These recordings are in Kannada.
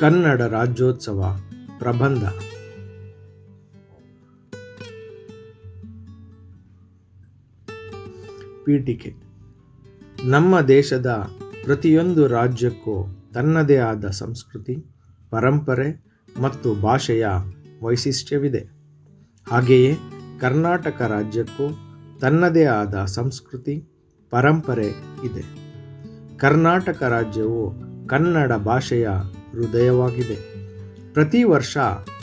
ಕನ್ನಡ ರಾಜ್ಯೋತ್ಸವ ಪ್ರಬಂಧ. ಪೀಠಿಕೆ. ನಮ್ಮ ದೇಶದ ಪ್ರತಿಯೊಂದು ರಾಜ್ಯಕ್ಕೂ ತನ್ನದೇ ಆದ ಸಂಸ್ಕೃತಿ, ಪರಂಪರೆ ಮತ್ತು ಭಾಷೆಯ ವೈಶಿಷ್ಟ್ಯವಿದೆ. ಹಾಗೆಯೇ ಕರ್ನಾಟಕ ರಾಜ್ಯಕ್ಕೂ ತನ್ನದೇ ಆದ ಸಂಸ್ಕೃತಿ, ಪರಂಪರೆ ಇದೆ. ಕರ್ನಾಟಕ ರಾಜ್ಯವು ಕನ್ನಡ ಭಾಷೆಯ ಹೃದಯವಾಗಿದೆ. ಪ್ರತಿ ವರ್ಷ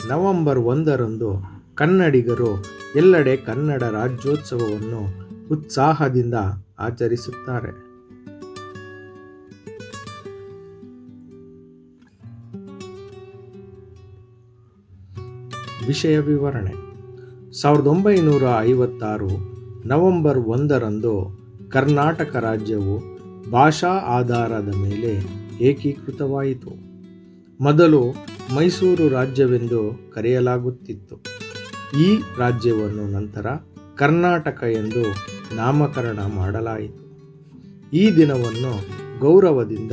ನವೆಂಬರ್ ಒಂದರಂದು ಕನ್ನಡಿಗರು ಎಲ್ಲೆಡೆ ಕನ್ನಡ ರಾಜ್ಯೋತ್ಸವವನ್ನು ಉತ್ಸಾಹದಿಂದ ಆಚರಿಸುತ್ತಾರೆ. ವಿಷಯ ವಿವರಣೆ. ಸಾವಿರದ ಒಂಬೈನೂರ ಐವತ್ತಾರು ನವೆಂಬರ್ ಒಂದರಂದು ಕರ್ನಾಟಕ ರಾಜ್ಯವು ಭಾಷಾ ಆಧಾರದ ಮೇಲೆ ಏಕೀಕೃತವಾಯಿತು. ಮೊದಲು ಮೈಸೂರು ರಾಜ್ಯವೆಂದು ಕರೆಯಲಾಗುತ್ತಿತ್ತು. ಈ ರಾಜ್ಯವನ್ನು ನಂತರ ಕರ್ನಾಟಕ ಎಂದು ನಾಮಕರಣ ಮಾಡಲಾಯಿತು. ಈ ದಿನವನ್ನು ಗೌರವದಿಂದ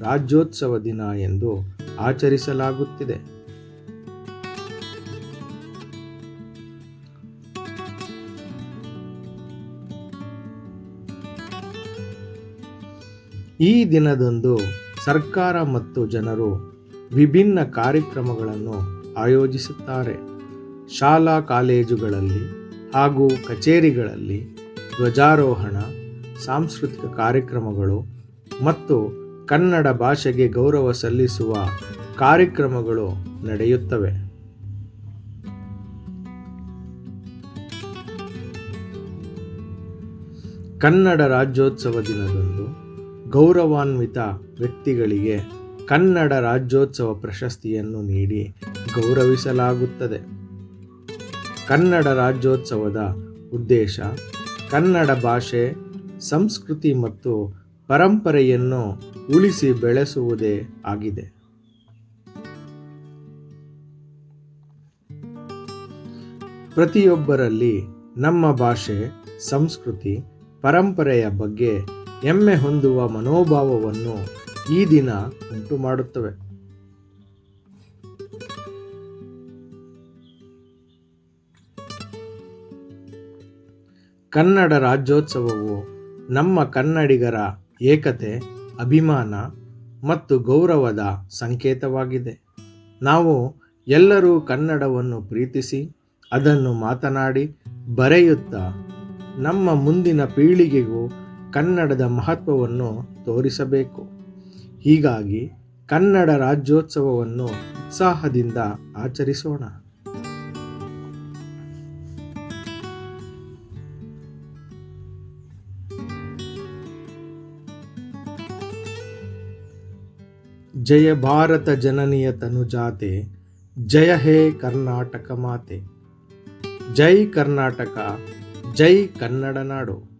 ರಾಜ್ಯೋತ್ಸವ ದಿನ ಎಂದು ಆಚರಿಸಲಾಗುತ್ತಿದೆ. ಈ ದಿನದಂದು ಸರ್ಕಾರ ಮತ್ತು ಜನರು ವಿಭಿನ್ನ ಕಾರ್ಯಕ್ರಮಗಳನ್ನು ಆಯೋಜಿಸುತ್ತಾರೆ. ಶಾಲಾ ಕಾಲೇಜುಗಳಲ್ಲಿ ಹಾಗೂ ಕಚೇರಿಗಳಲ್ಲಿ ಧ್ವಜಾರೋಹಣ, ಸಾಂಸ್ಕೃತಿಕ ಕಾರ್ಯಕ್ರಮಗಳು ಮತ್ತು ಕನ್ನಡ ಭಾಷೆಗೆ ಗೌರವ ಸಲ್ಲಿಸುವ ಕಾರ್ಯಕ್ರಮಗಳು ನಡೆಯುತ್ತವೆ. ಕನ್ನಡ ರಾಜ್ಯೋತ್ಸವ ದಿನದಂದು ಗೌರವಾನ್ವಿತ ವ್ಯಕ್ತಿಗಳಿಗೆ ಕನ್ನಡ ರಾಜ್ಯೋತ್ಸವ ಪ್ರಶಸ್ತಿಯನ್ನು ನೀಡಿ ಗೌರವಿಸಲಾಗುತ್ತದೆ. ಕನ್ನಡ ರಾಜ್ಯೋತ್ಸವದ ಉದ್ದೇಶ ಕನ್ನಡ ಭಾಷೆ, ಸಂಸ್ಕೃತಿ ಮತ್ತು ಪರಂಪರೆಯನ್ನು ಉಳಿಸಿ ಬೆಳೆಸುವುದೇ ಆಗಿದೆ. ಪ್ರತಿಯೊಬ್ಬರಲ್ಲಿ ನಮ್ಮ ಭಾಷೆ, ಸಂಸ್ಕೃತಿ, ಪರಂಪರೆಯ ಬಗ್ಗೆ ಹೆಮ್ಮೆ ಹೊಂದುವ ಮನೋಭಾವವನ್ನು ಈ ದಿನ ಉಂಟು ಮಾಡುತ್ತವೆ. ಕನ್ನಡ ರಾಜ್ಯೋತ್ಸವವು ನಮ್ಮ ಕನ್ನಡಿಗರ ಏಕತೆ, ಅಭಿಮಾನ ಮತ್ತು ಗೌರವದ ಸಂಕೇತವಾಗಿದೆ. ನಾವು ಎಲ್ಲರೂ ಕನ್ನಡವನ್ನು ಪ್ರೀತಿಸಿ, ಅದನ್ನು ಮಾತನಾಡಿ, ಬರೆಯುತ್ತಾ ನಮ್ಮ ಮುಂದಿನ ಪೀಳಿಗೆಗೂ ಕನ್ನಡದ ಮಹತ್ವವನ್ನು ತೋರಿಸಬೇಕು. ಹೀಗಾಗಿ ಕನ್ನಡ ರಾಜ್ಯೋತ್ಸವವನ್ನು ಉತ್ಸಾಹದಿಂದ ಆಚರಿಸೋಣ. ಜಯ ಭಾರತ ಜನನಿಯ ತನುಜಾತೆ, ಜಯ ಹೇ ಕರ್ನಾಟಕ ಮಾತೆ. ಜೈ ಕರ್ನಾಟಕ, ಜೈ ಕನ್ನಡ ನಾಡು.